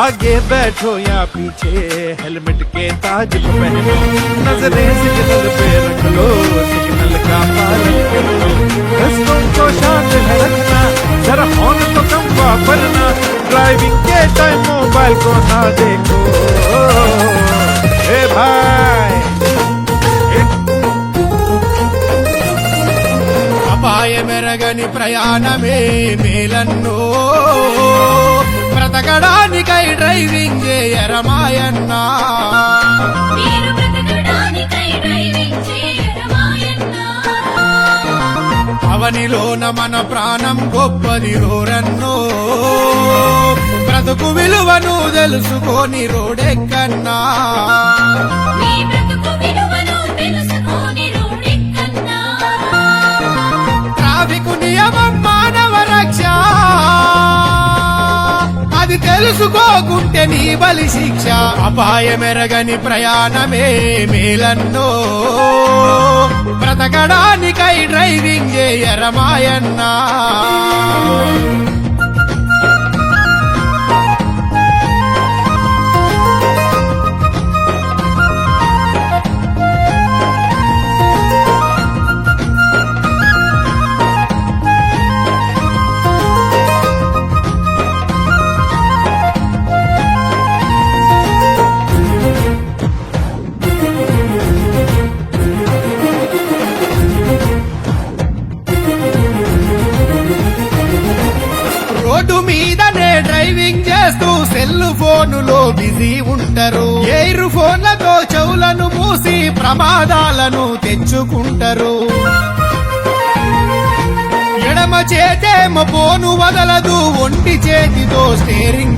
आगे बैठो या पीछे हेलमेट के ताज को पहनो नजरें सिग्नल पे रख लो सिग्नल का पालन करो रस्तों को शांत है रखना जरा हॉर्न तो कम वापरना ड्राइविंग के टाइम मोबाइल को ना देखो ए भाई అపాయమెరగని ప్రయాణమే మేలన్నో బ్రతకడానికై డ్రైవింగ్ చేయరమాయన్నా అవనిలోన మన ప్రాణం గొప్పది రోరన్నో. బ్రతుకు విలువను తెలుసుకొని రోడెక్కన్నా. తెలుసుకోకుంటే నీ బలి శిక్ష. అపాయమెరగని ప్రయాణమే మేలన్నో. బ్రతకడానికై డ్రైవింగ్ చేయరమాయన్నా ఫోన్లతో చెవులను మూసి ప్రమాదాలను తెచ్చుకుంటారు. ఎడమ చేతేమ ఫోను వదలదు ఒంటి చేతితో స్టేరింగ్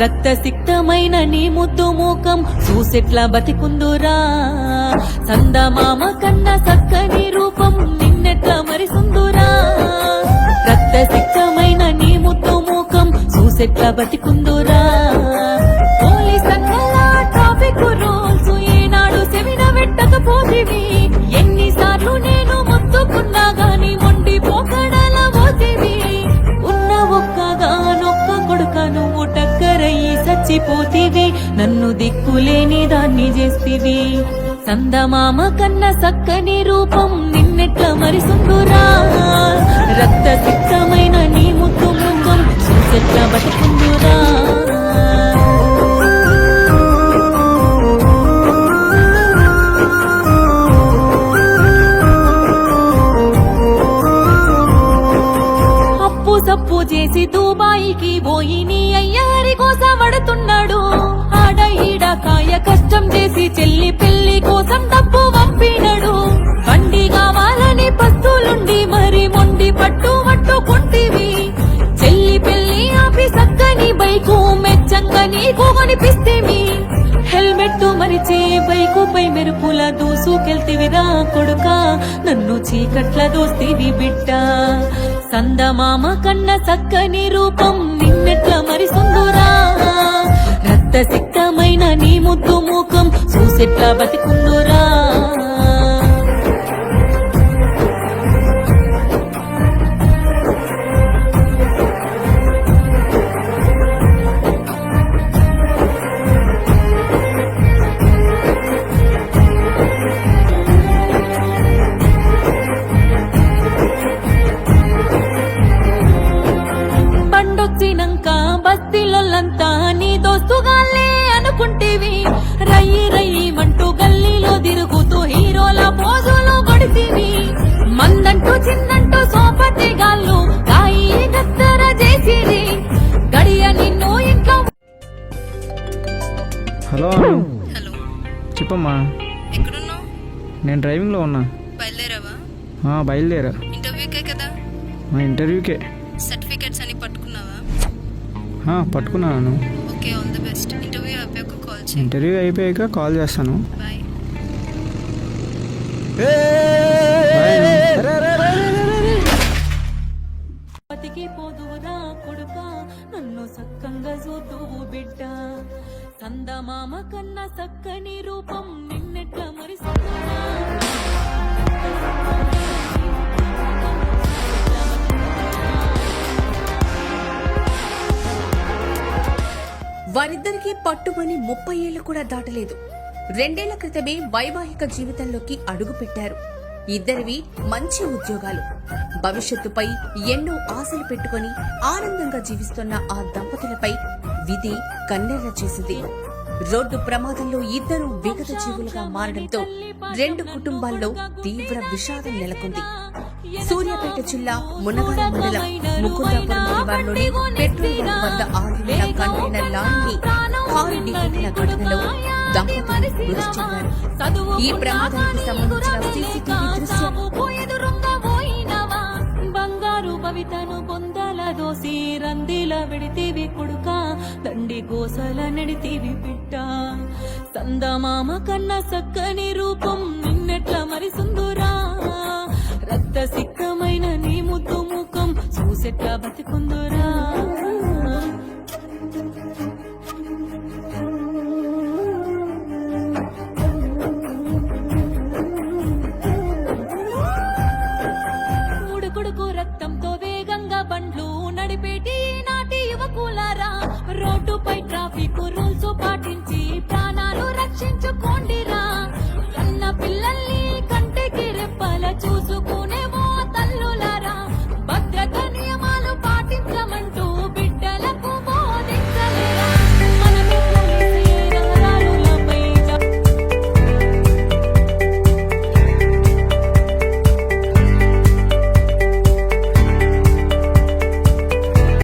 రక్త సిక్తమైన నీ ముద్దు మూకం చూసెట్లా బతికుందురా. సందమామ కన్న సక్కని రూపం నిన్నెట్లా మరిసుందురా. రక్త సిక్తమైన నీ ముద్దు మూకం చూసెట్లా బతికుందురా. పోలీస్ పోతివి నన్ను దిక్కులేని దాన్ని చేస్తివి. సందమామ కన్న సక్కని రూపం తప్పు చేసి దుబాయికి పోయి నీ అయ్యారి కోసం పడుతున్నాడు ఆడ ఈడ కాయ కష్టం చేసి చెల్లి పెళ్ళి కోసం డబ్బు పంపినడు. బండి కావాలని పస్తులుండి మరి మొండి పట్టు పట్టుకుంటివి. చెల్లి పెళ్ళి ఆపి సక్కని బైకు మెచ్చంగా నీకు కొనిపిస్తేమి హెల్మెట్ బైకుపై మెరుపుల దూసుకెళ్తివిరా కొడుక. నన్ను చీకట్ల దోస్తివి బిడ్డ. సందమామ కన్న సక్కని రూపం నిన్నెట్ల మరిసుందురా రక్త సిక్తమైన నీ ముద్దు మూకం చూసెట్ల బతికుందురా చెప్పమ్మా. ఎక్కడున్నావు? నేను డ్రైవింగ్లో ఉన్నా. బయలుదేరావా? ఆ, బయలుదేరా. ఇంటర్వ్యూకే కదా? మా ఇంటర్వ్యూకే. సర్టిఫికెట్స్ అని పట్టుకున్నావా? ఆ, పట్టుకున్నాను okay all the best. Interview అయిపోయాక కాల్ చేయి. ఇంటర్వ్యూ అయిపోయాక కాల్ చేస్తాను. బాయ్. వారిద్దరికీ పట్టుమని ముప్పై ఏళ్ళు కూడా దాటలేదు. రెండేళ్ళ క్రితమే వైవాహిక జీవితంలోకి అడుగుపెట్టారు ఇద్దరివి మంచి ఉద్యోగాలు. భవిష్యత్తుపై ఎన్నో ఆశలు పెట్టుకొని ఆనందంగా జీవిస్తున్న ఆ దంపతులపై విధి కన్నెర్ర చేసింది. రోడ్డు ప్రమాదంలో ఇద్దరు విగత జీవులుగా మారడంతో రెండు కుటుంబాల్లో తీవ్ర విషాదం నెలకొంది. సూర్యాపేట జిల్లా మునగాల మండలం ముకుందాపురం పరివారంలోని పెట్రోల్ బంక్ వద్ద ఆగిన కంటైనర్ లారీని కారు ఢీకొట్టిన ఘటనలో దంపతులు మృతి చెందారు. ఈ ప్రమాదానికి సంబంధించిన సీసీటీవీ దృశ్యం బంగారు భవితను పొందల దోసి రందిల విడితీవి కొడుక దండి గోసల నడితీవి బిడ్డ సందమామ కన్న సక్కని రూపం కొడుకు రక్తంతో వేగంగా బండ్లు నడిపేటి నాటి యువకులారా? రోడ్డుపై ట్రాఫిక్ రూల్స్ పాటించి ప్రాణాలు రక్షించుకోండి